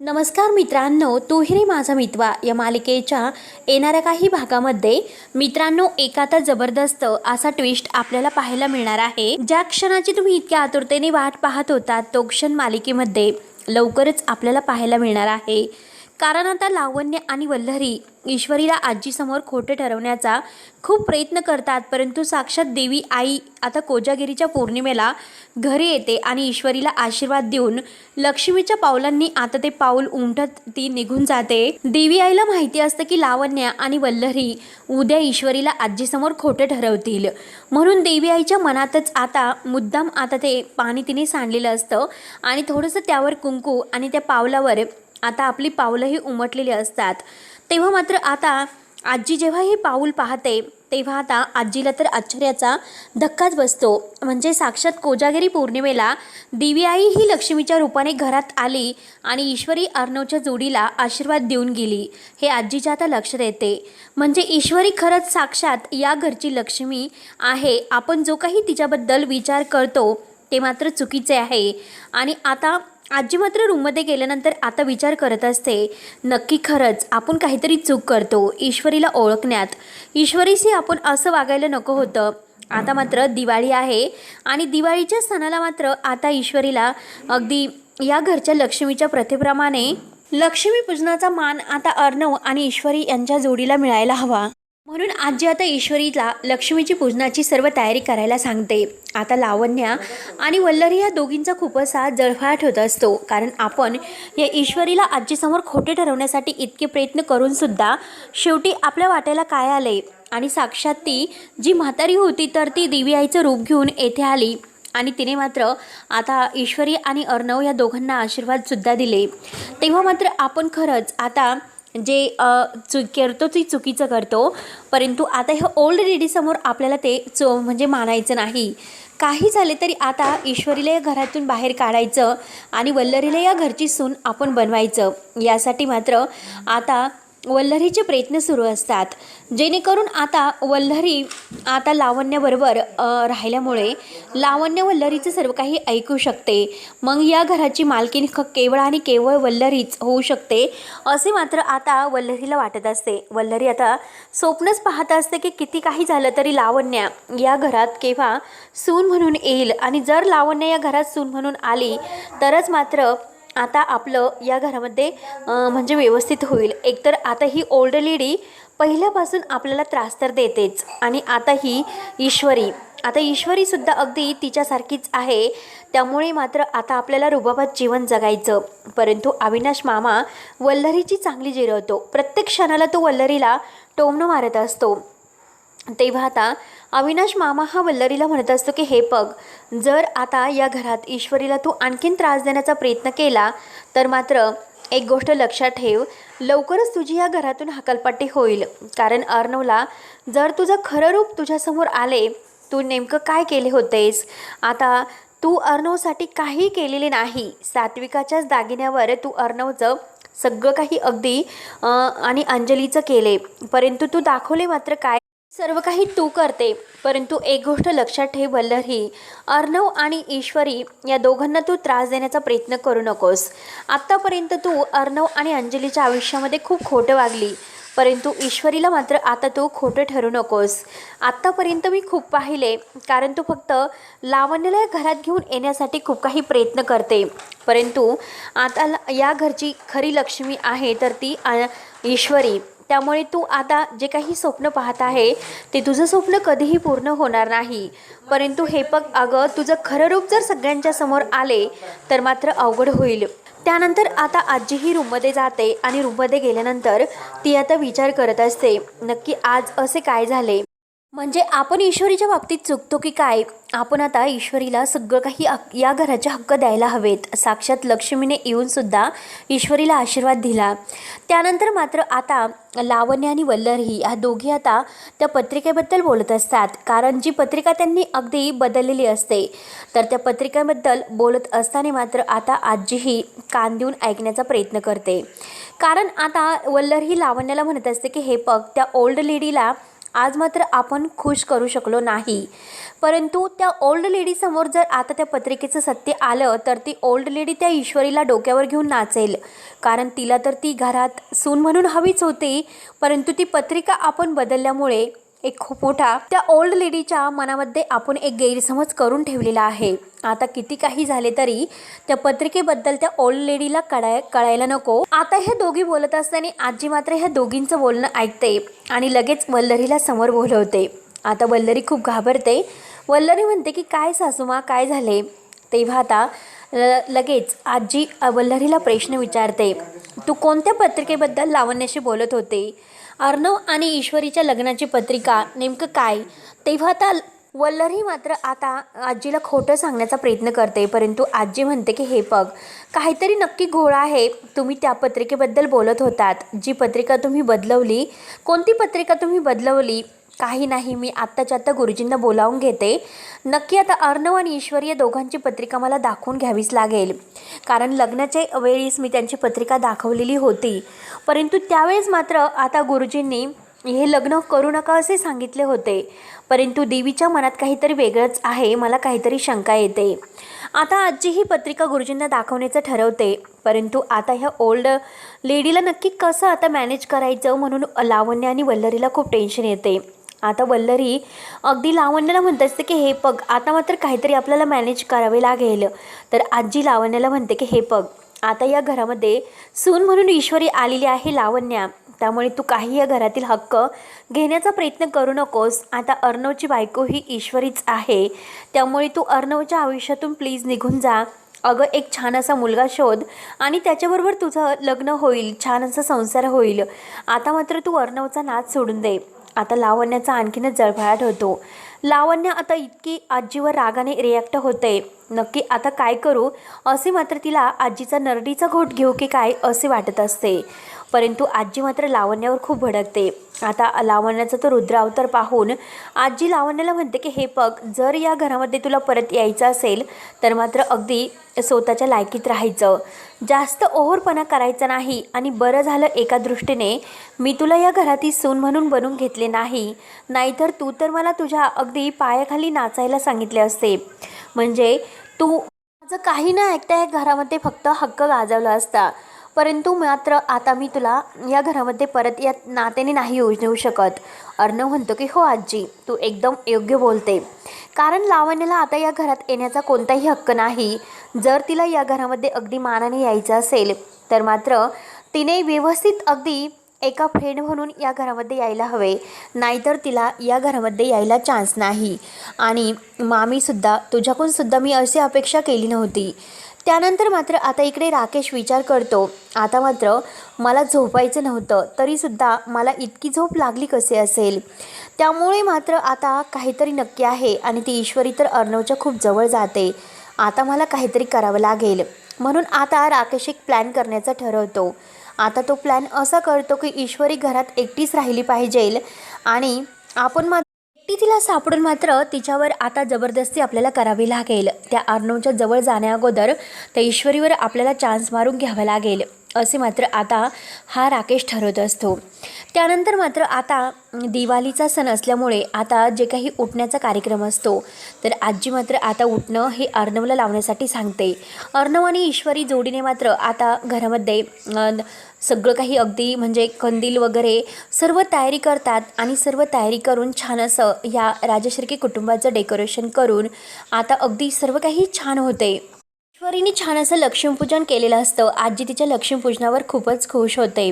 नमस्कार मित्रांनो तू रे माझा मितवा. या मालिकेच्या येणाऱ्या काही भागामध्ये मित्रांनो एका आता जबरदस्त असा ट्विस्ट आपल्याला पाहायला मिळणार आहे. ज्या क्षणाची तुम्ही इतक्या आतुरतेने वाट पाहत होता तो क्षण मालिकेमध्ये लवकरच आपल्याला पाहायला मिळणार आहे. कारण आता लावण्य आणि वल्लरी ईश्वरीला आजीसमोर खोटे ठरवण्याचा खूप प्रयत्न करतात परंतु साक्षात देवी आई आता कोजागिरीच्या पौर्णिमेला घरी येते आणि ईश्वरीला आशीर्वाद देऊन लक्ष्मीच्या पावलांनी आता ते पाऊल उमटत ती निघून जाते. देवी आईला माहिती असतं की लावण्य आणि वल्लरी उद्या ईश्वरीला आजीसमोर खोटे ठरवतील. म्हणून देवी आईच्या मनातच आता मुद्दाम आता ते पाणी तिने सांडलेलं असतं आणि थोडंसं त्यावर कुंकू आणि त्या पावलावर आता आपली पावलंही उमटलेली असतात. तेव्हा मात्र आता आजी जेव्हा हे पाऊल पाहते तेव्हा आता आजीला तर आश्चर्याचा धक्काच बसतो. म्हणजे साक्षात कोजागिरी पौर्णिमेला देवी आई ही लक्ष्मीच्या रूपाने घरात आली आणि ईश्वरी अर्णवच्या जोडीला आशीर्वाद देऊन गेली. हे आजीच्या आता लक्षात येते. म्हणजे ईश्वरी खरंच साक्षात या घरची लक्ष्मी आहे. आपण जो काही तिच्याबद्दल विचार करतो ते मात्र चुकीचे आहे. आणि आता आजी मात्र रूममध्ये गेल्यानंतर आता विचार करत असते नक्की खरंच आपण काहीतरी चूक करतो ईश्वरीला ओळखण्यात. ईश्वरीशी आपण असं वागायला नको होतं. आता मात्र दिवाळी आहे आणि दिवाळीच्या सणाला मात्र आता ईश्वरीला अगदी या घरच्या लक्ष्मीच्या प्रथेप्रमाणे लक्ष्मीपूजनाचा मान आता अर्णव आणि ईश्वरी यांच्या जोडीला मिळायला हवा. म्हणून आजी आता ईश्वरीला लक्ष्मीची पूजनाची सर्व तयारी करायला सांगते. आता लावण्या आणि वल्लरी या दोघींचा खूपच असा जळफाट होत असतो. कारण आपण या ईश्वरीला आजीसमोर खोटे ठरवण्यासाठी इतके प्रयत्न करूनसुद्धा शेवटी आपल्या वाट्याला काय आले? आणि साक्षात ती जी म्हातारी होती तर ती देवी आईचं रूप घेऊन येथे आली. आणि तिने मात्र आता ईश्वरी आणि अर्णव या दोघांना आशीर्वादसुद्धा दिले. तेव्हा मात्र आपण खरंच आता जे चु करतो ते चुकीचं करतो परंतु आता हे ओल्ड लेडीसमोर आपल्याला ते चो म्हणजे मानायचं नाही. काही झाले तरी आता ईश्वरीला या घरातून बाहेर काढायचं आणि वल्लरीला या घरची सून आपण बनवायचं. यासाठी मात्र आता वल्लरीचे प्रयत्न सुरू असतात. जेणेकरून आता वल्लरी आता लावण्याबरोबर राहिल्यामुळे लावण्य वल्लरीचं सर्व काही ऐकू शकते. मग या घराची मालकीन ख केवळ आणि केवळ वल्लरीच होऊ शकते असे मात्र आता वल्लरीला वाटत असते. वल्लरी आता स्वप्नच पाहत असते की किती काही झालं तरी लावण्या या घरात केव्हा सून म्हणून येईल. आणि जर लावण्य या घरात सून म्हणून आली तरच मात्र आता आपलं या घरामध्ये म्हणजे व्यवस्थित होईल. एकतर आता ही ओल्ड लेडी पहिल्यापासून आपल्याला त्रास तर देतेच. आणि आता ही ईश्वरी आता ईश्वरीसुद्धा अगदी तिच्यासारखीच आहे. त्यामुळे मात्र आता आपल्याला रुबाबात जीवन जगायचं. परंतु अविनाश मामा वल्लरीची चांगली जिरवतो. प्रत्येक क्षणाला तो वल्लरीला टोमणं मारत असतो. तेव्हा आता अविनाश मामा हा वल्लरीला म्हणत असतो की हे पग जर आता या घरात ईश्वरीला तू आणखीन त्रास देण्याचा प्रयत्न केला तर मात्र एक गोष्ट लक्षात ठेव लवकरच तुझी या घरातून हकलपट्टी होईल. कारण अर्णवला जर तुझं खरं रूप तुझ्यासमोर आले तू नेमकं काय केले होतेस? आता तू अर्णवसाठी काही केलेले नाही. सात्विकाच्याच दागिन्यावर तू अर्णवचं सगळं काही अगदी आणि अंजलीचं केले. परंतु तू दाखवले मात्र काय सर्व काही तू करते. परंतु एक गोष्ट लक्षात ठेव वल्लरी अर्णव आणि ईश्वरी या दोघांना तू त्रास देण्याचा प्रयत्न करू नकोस. आत्तापर्यंत तू अर्णव आणि अंजलीच्या आयुष्यामध्ये खूप खोटं वागली. परंतु ईश्वरीला मात्र आता तू खोटं ठरू नकोस. आत्तापर्यंत मी खूप पाहिले कारण तू फक्त लावण्याला या घरात घेऊन येण्यासाठी खूप काही प्रयत्न करते. परंतु आता ल- या घरची खरी लक्ष्मी आहे तर ती आ- ईश्वरी. त्यामुळे तू आता जे काही स्वप्न पाहत आहे ते तुझं स्वप्न कधीही पूर्ण होणार नाही. परंतु हे बघ अगं तुझं खरं रूप जर सगळ्यांच्या समोर आले तर मात्र अवघड होईल. त्यानंतर आता आजीही रूममध्ये जाते आणि रूममध्ये गेल्यानंतर ती आता विचार करत असते नक्की आज असे काय झाले? म्हणजे आपण ईश्वरीच्या बाबतीत चुकतो की काय? आपण आता ईश्वरीला सगळं काही या घराचे हक्क द्यायला हवेत. साक्षात लक्ष्मीने येऊन सुद्धा ईश्वरीला आशीर्वाद दिला. त्यानंतर मात्र आता लावण्य आणि वल्लरी ह्या दोघी आता त्या पत्रिकेबद्दल बोलत असतात. कारण जी पत्रिका त्यांनी अगदी बदललेली असते तर त्या पत्रिकेबद्दल बोलत असताना मात्र आता आजीही कान देऊन ऐकण्याचा प्रयत्न करते. कारण आता वल्लरही लावण्याला म्हणत असते की हे पग त्या ओल्ड लेडीला आज मात्र आपण खुश करू शकलो नाही. परंतु त्या ओल्ड लेडीसमोर जर आता त्या पत्रिकेचं सत्य आलं तर ती ओल्ड लेडी त्या ईश्वरीला डोक्यावर घेऊन नाचेल. कारण तिला तर ती घरात सून म्हणून हवीच होती परंतु ती पत्रिका आपण बदलल्यामुळे एक खूप मोठा त्या ओल्ड लेडीच्या मनामध्ये आपण एक गैरसमज करून ठेवलेला आहे. आता किती काही झाले तरी त्या पत्रिकेबद्दल त्या ओल्ड लेडीला कळाय कळायला नको. आता हे दोघी बोलत असताना आजी मात्र ह्या दोघींचं बोलणं ऐकते आणि लगेच वल्लरीला समोर बोलवते. आता वल्लरी खूप घाबरते. वल्लरी म्हणते की काय सासूमा काय झाले? तेव्हा आता लगेच आजी वल्लरीला प्रश्न विचारते तू कोणत्या पत्रिकेबद्दल लावण्याशी बोलत होते? अर्णव आणि ईश्वरीच्या लग्नाची पत्रिका नेमकं काय? तेव्हा आता वल्लरी मात्र आता आजीला खोटं सांगण्याचा प्रयत्न करते परंतु आजी म्हणते की हे बघ काहीतरी नक्की घोळा आहे. तुम्ही त्या पत्रिकेबद्दल बोलत होतात. जी पत्रिका तुम्ही बदलवली कोणती पत्रिका तुम्ही बदलवली काही नाही मी आत्ताच्या आत्ता गुरुजींना बोलावून घेते. नक्की आता अर्णव आणि ईश्वरी या दोघांची पत्रिका मला दाखवून घ्यावीच लागेल. कारण लग्नाच्या वेळीस मी त्यांची पत्रिका दाखवलेली होती. परंतु त्यावेळेस मात्र आता गुरुजींनी हे लग्न करू नका असे सांगितले होते. परंतु देवीच्या मनात काहीतरी वेगळंच आहे मला काहीतरी शंका येते. आता आजी ही पत्रिका गुरुजींना दाखवण्याचं ठरवते. परंतु आता ह्या ओल्ड लेडीला नक्की कसं आता मॅनेज करायचं म्हणून लावण्य आणि वल्लरीला खूप टेन्शन येते. आता वल्लरी अगदी लावण्याला म्हणत असते की हे पग आता मात्र काहीतरी आपल्याला मॅनेज करावे लागेल. तर आजी लावण्याला म्हणते की हे पग आता या घरामध्ये सून म्हणून ईश्वरी आलेली आहे लावण्या. त्यामुळे तू काही या घरातील हक्क घेण्याचा प्रयत्न करू नकोस. आता अर्णवची बायको ही ईश्वरीच आहे. त्यामुळे तू अर्णवच्या आयुष्यातून प्लीज निघून जा. अगं एक छान असा मुलगा शोध आणि त्याच्याबरोबर तुझं लग्न होईल छान असा संसार होईल. आता मात्र तू अर्णवचा नाच सोडून दे. आता लावण्याचा आणखीनच जळफळाट होतो. लावण्य आता इतकी आजीवर रागाने रिॲक्ट होते. नक्की आता काय करू? असे मात्र तिला आजीचा नरडीचा घोट घेऊ की काय असे वाटत असते. परंतु आजी मात्र लावण्यावर खूप भडकते. आता लावण्याचा तो रुद्रावतार पाहून आजी लावण्याला म्हणते की हे पग जर या घरामध्ये तुला परत यायचं असेल तर मात्र अगदी स्वतःच्या लायकीत राहायचं. जास्त ओव्हरपणा करायचा नाही आणि बरं झालं एका दृष्टीने मी तुला या घरातील सून म्हणून बनवून घेतले नाही. नाहीतर तू तर मला तुझ्या अगदी पायाखाली नाचायला सांगितले असते. म्हणजे तू माझं काही न ऐकता या घरामध्ये फक्त हक्क गाजवला असता. परंतु मात्र आता मी तुला या घरामध्ये परत या नात्याने नाही येऊ शकत. अर्णव म्हणतो की हो आजी तू एकदम योग्य बोलते. कारण लावण्याला आता या घरात येण्याचा कोणताही हक्क नाही. जर तिला या घरामध्ये अगदी मानाने यायचं असेल तर मात्र तिने व्यवस्थित अगदी एका फ्रेंड म्हणून या घरामध्ये यायला हवे. नाहीतर तिला या घरामध्ये यायला चान्स नाही. आणि मामीसुद्धा तुझ्याकडूनसुद्धा मी अशी अपेक्षा केली नव्हती. त्यानंतर मात्र आता इकडे राकेश विचार करतो. आता मात्र मला झोपायचं नव्हतं तरीसुद्धा मला इतकी झोप लागली कसे असेल? त्यामुळे मात्र आता काहीतरी नक्की आहे आणि ती ईश्वरी तर अर्णवच्या खूप जवळ जाते. आता मला काहीतरी करावं लागेल. म्हणून आता राकेश एक प्लॅन करण्याचा ठरवतो. आता तो प्लॅन असा करतो की ईश्वरी घरात एकटीच राहिली पाहिजे आणि आपण मात्र तिला सापडून मात्र तिच्यावर आता जबरदस्ती आपल्याला करावी लागेल. त्या अर्णवच्या जवळ जाण्याअगोदर त्या ईश्वरीवर आपल्याला चान्स मारून घ्यावा लागेल. असे मात्र आता हा राकेश ठरवत असतो. त्यानंतर मात्र आता दिवाळीचा सण असल्यामुळे आता जे काही उठण्याचा कार्यक्रम असतो तर आजी मात्र आता उठणं हे अर्णवला लावण्यासाठी सांगते. अर्णव आणि ईश्वरी जोडीने मात्र आता घरामध्ये सगळं काही अगदी म्हणजे कंदील वगैरे सर्व तयारी करतात आणि सर्व तयारी करून छान असं या राजश्रीकी कुटुंबाचं डेकोरेशन करून आता अगदी सर्व काही छान होते. ईश्वरीने छान असं लक्ष्मीपूजन केलेलं असतं. आजी तिच्या लक्ष्मीपूजनावर खूपच खुश होते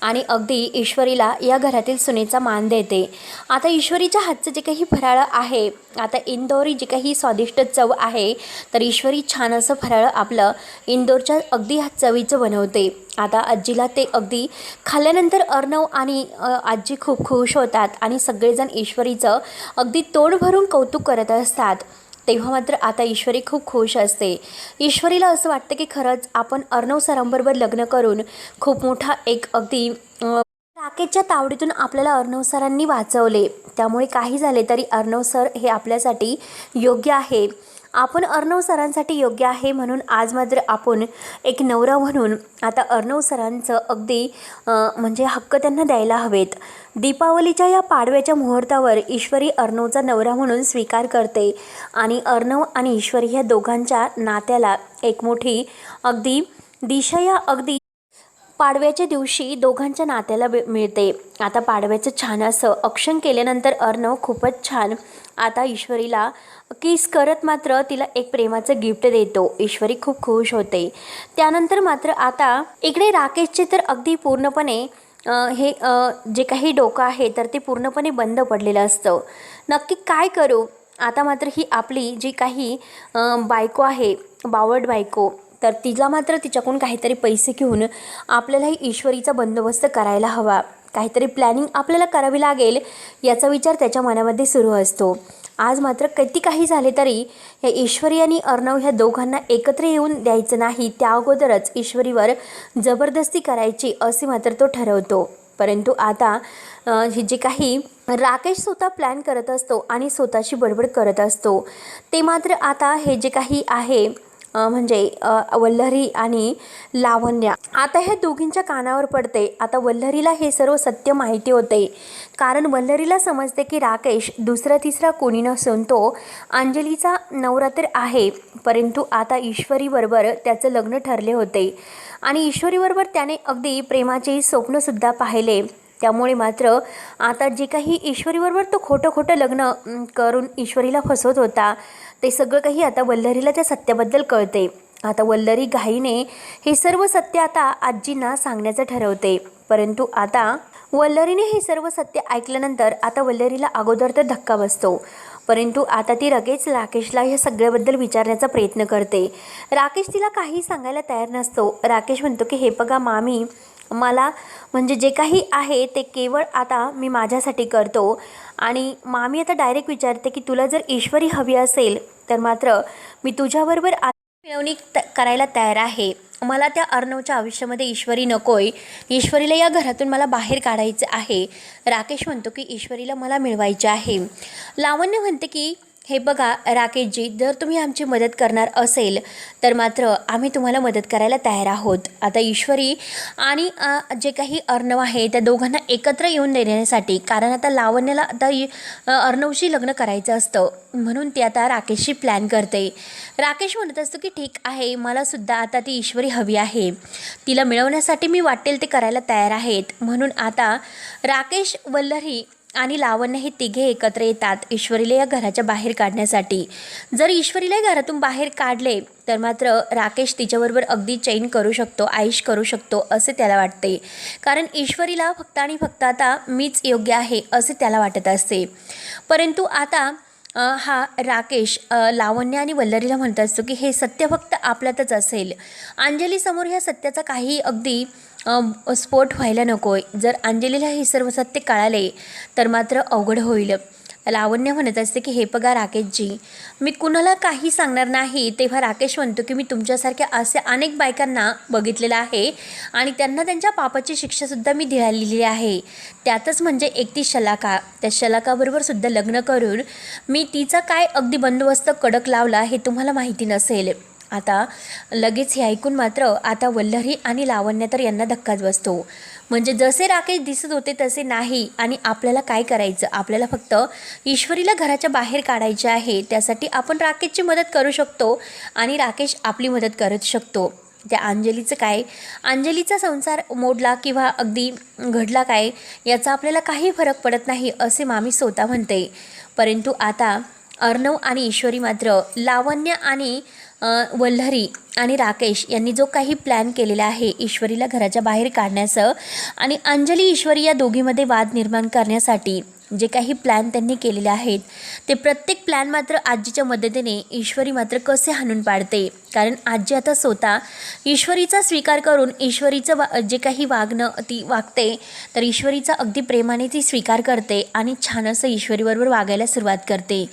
आणि अगदी ईश्वरीला या घरातील सुनेचा मान देते. आता ईश्वरीच्या हातचं जे काही फराळ आहे आता इंदोरी जे काही स्वादिष्ट चव आहे तर ईश्वरी छान असं फराळ आपलं इंदोरच्या अगदी हात चवीचं बनवते. आता आजीला ते अगदी खाल्ल्यानंतर अर्णव आणि आजी खूप खुश होतात आणि सगळेजण ईश्वरीचं अगदी तोड भरून कौतुक करत असतात. तेव्हा मात्र आता ईश्वरी खूप खुश असते. ईश्वरीला असं वाटतं की खरंच आपण अर्णव सरांबरोबर लग्न करून खूप मोठा एक अगदी राकेशच्या तावडीतून आपल्याला अर्णव सरांनी वाचवले. त्यामुळे काही झाले तरी अर्णव सर हे आपल्यासाठी योग्य आहे. आपण अर्णव सरांसाठी योग्य आहे म्हणून आज मात्र आपण एक नवरा म्हणून आता अर्णव सरांचं अगदी म्हणजे हक्क त्यांना द्यायला हवेत. दीपावलीच्या या पाडव्याच्या मुहूर्तावर ईश्वरी अर्णवचा नवरा म्हणून स्वीकार करते आणि अर्णव आणि ईश्वरी ह्या दोघांच्या नात्याला एक मोठी अगदी दिशा या अगदी पाडव्याच्या दिवशी दोघांच्या नात्याला बे- मिळते. आता पाडव्याचं छान असं अक्षण केल्यानंतर अर्णव खूपच छान आता ईश्वरीला किस करत मात्र तिला एक प्रेमाचं गिफ्ट देतो. ईश्वरी खूप खुश होते. त्यानंतर मात्र आता इकडे राकेशचे तर अगदी पूर्णपणे हे जे काही डोकं आहे तर ते पूर्णपणे बंद पडलेलं असतं. नक्की काय करू? आता मात्र ही आपली जी काही बायको आहे बावड बायको तर तिला मात्र तिच्याकडून काहीतरी पैसे घेऊन आपल्यालाही ईश्वरीचा बंदोबस्त करायला हवा. काहीतरी प्लॅनिंग आपल्याला करावी लागेल याचा विचार त्याच्या मनामध्ये सुरू असतो. आज मात्र किती काही झाले तरी या ईश्वरी आणि अर्णव ह्या दोघांना एकत्र येऊन द्यायचं नाही त्या अगोदरच ईश्वरीवर जबरदस्ती करायची असे मात्र तो ठरवतो. परंतु आता हे जे काही राकेश स्वतः प्लॅन करत असतो आणि स्वतःची बडबड करत असतो. ते मात्र आता हे जे काही आहे म्हणजे अ, वल्लरी आणि लावण्या. आता ह्या दोघींच्या कानावर पडते. आता वल्लरीला हे सर्व सत्य माहिती होते. कारण वल्लरीला समजते की राकेश दुसरा तिसरा कोणी नसून तो अंजलीचा नवरा तर आहे. परंतु आता ईश्वरीबरोबर त्याचं लग्न ठरले होते. आणि ईश्वरीबरोबर त्याने अगदी प्रेमाचे स्वप्नसुद्धा पाहिले. त्यामुळे मात्र आता जे काही ईश्वरीबरोबर तो खोटं खोटं लग्न करून ईश्वरीला फसवत होता. ते सगळं काही आता वल्लरीला त्या सत्याबद्दल कळते. आता वल्लरी घाईने हे सर्व सत्य आता आजींना सांगण्याचं ठरवते. परंतु आता वल्लरीने हे सर्व सत्य ऐकल्यानंतर आता वल्लरीला अगोदर तर धक्का बसतो. परंतु आता ती लगेच राकेशला ह्या सगळ्याबद्दल विचारण्याचा प्रयत्न करते. राकेश तिला काही सांगायला तयार नसतो. राकेश म्हणतो की हे बघा मामी मला म्हणजे जे काही आहे ते केवळ आता मी माझ्यासाठी करतो. आणि मामी आता डायरेक्ट विचारते की तुला जर ईश्वरी हवी असेल तर मात्र मी तुझ्याबरोबर मिळवणी त करायला तयार आहे. मला त्या अर्णवच्या आयुष्यामध्ये ईश्वरी नकोय. ईश्वरीला या घरातून मला बाहेर काढायचं आहे. राकेश म्हणतो की ईश्वरीला मला मिळवायचे आहे. लावण्य म्हणते की हे बघा राकेशजी जर तुम्ही आमची मदत करणार असेल तर मात्र आम्ही तुम्हाला मदत करायला तयार आहोत. आता ईश्वरी आणि जे काही अर्णव आहे त्या दोघांना एकत्र येऊन देण्यासाठी कारण आता लावण्याला आता अर्णवशी लग्न करायचं असतं म्हणून ती आता राकेशशी प्लॅन करते. राकेश म्हणत असतो की ठीक आहे मलासुद्धा आता ती ईश्वरी हवी आहे. तिला मिळवण्यासाठी मी वाटेल ते करायला तयार आहेत. म्हणून आता राकेश वल्लरी आणि लावण्य हे तिघे एकत्र येतात ईश्वरीला या घराच्या बाहेर काढण्यासाठी. जर ईश्वरीला घरातून बाहेर काढले तर मात्र राकेश तिच्याबरोबर अगदी चैन करू शकतो आयुष करू शकतो असे त्याला वाटते. कारण ईश्वरीला फक्त आणि फक्त आता मीच योग्य आहे असे त्याला वाटत असते. परंतु आता हा राकेश लावण्य आणि वल्लरीला म्हणत असतो की हे सत्य फक्त आपल्यातच असेल. अंजलीसमोर ह्या सत्याचा काही अगदी स्फोट व्हायला नको जर अंजलीला हे सर्व सत्य कळाले तर मात्र अवघड होईल. लावण्य म्हणत असते की हे बघा राकेशजी मी कुणाला काही सांगणार नाही. तेव्हा राकेश म्हणतो की मी तुमच्यासारख्या असे अनेक बायकांना बघितलेलं आहे आणि त्यांना त्यांच्या पापाची शिक्षासुद्धा मी दिलेली आहे. त्यातच म्हणजे एक ती शलाका त्या शलाकाबरोबर सुद्धा लग्न करून मी तिचा काय अगदी बंदोबस्त कडक लावला हे तुम्हाला माहिती नसेल. आता लगेच हे ऐकून मात्र आता वल्लरी आणि लावण्य तर यांना धक्काच बसतो. म्हणजे जसे राकेश दिसत होते तसे नाही. आणि आपल्याला काय करायचं? आपल्याला फक्त ईश्वरीला घराच्या बाहेर काढायचे आहे. त्यासाठी आपण राकेशची मदत करू शकतो आणि राकेश आपली मदत करू शकतो. त्या अंजलीचं काय? अंजलीचा संसार मोडला किंवा अगदी घडला काय? याचा आपल्याला काही फरक पडत नाही असे मामी स्वतः म्हणते. परंतु आता अर्णव आणि ईश्वरी मात्र लावण्य आणि वल्हरी आणि राकेश यांनी जो काही प्लॅन केलेला आहे ईश्वरीला घराच्या बाहेर काढण्याचं आणि अंजली ईश्वरी या दोघीमध्ये वाद निर्माण करण्यासाठी जे काही प्लॅन त्यांनी केलेले आहेत ते प्रत्येक प्लॅन मात्र आजीच्या मदतीने ईश्वरी मात्र कसे हाणून पाडते? कारण आजी आता स्वतः ईश्वरीचा स्वीकार करून ईश्वरीचं वा जे काही वागणं ती वागते तर ईश्वरीचा अगदी प्रेमाने ती स्वीकार करते आणि छान असं ईश्वरीबरोबर वागायला सुरुवात करते.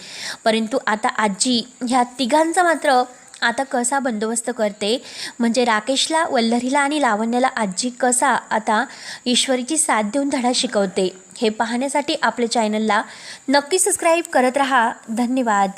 परंतु आता आजी ह्या तिघांचा मात्र आता कसा बंदोबस्त करते? म्हणजे राकेशला वल्लरीला आणि लावण्याला आजी कसा आता ईश्वरीची साथ देऊन धडा शिकवते? हे पाहण्यासाठी आपल्या चॅनलला नक्की सबस्क्राईब करत रहा. धन्यवाद.